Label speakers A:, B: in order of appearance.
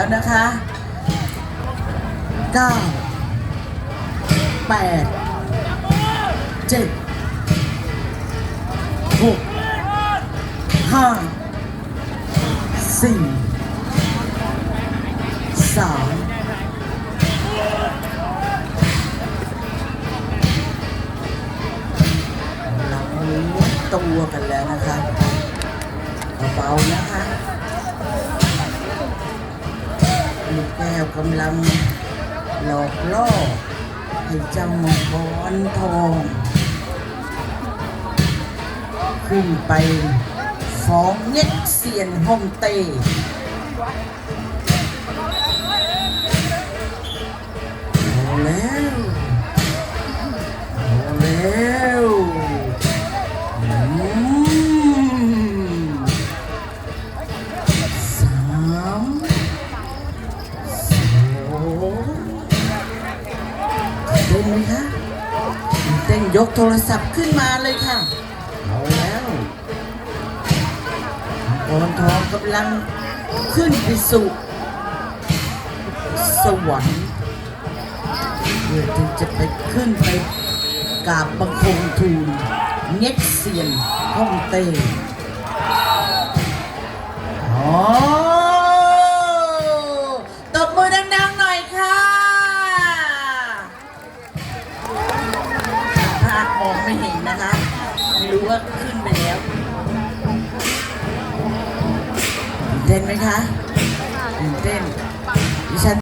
A: แล้วนะคะเก้าแปดเจ็ดหกห้าสี่สามเราม้วนตัวกันแล้วนะคะเบาๆนะคะ ลูกแก้วกำลังหลอกล่อให้เจ้ามังกรทอง ขึ้นไปฟ้องเน็กเซียนฮ่องเต้เอาแล้ว ยกโทรศัพท์ขึ้นมาเลยค่ะ เอาแล้วโอนทองกำลังขึ้นไปสู่สวรรค์เพื่อที่จะไปขึ้นไปกราบบังคมทูลเน็กเซียนฮ่องเต้ มองไม่เห็นนะคะไม่รู้ว่าขึ้นไปแล้วตื่นเต้นไหมคะตื่นเต้นดิฉัน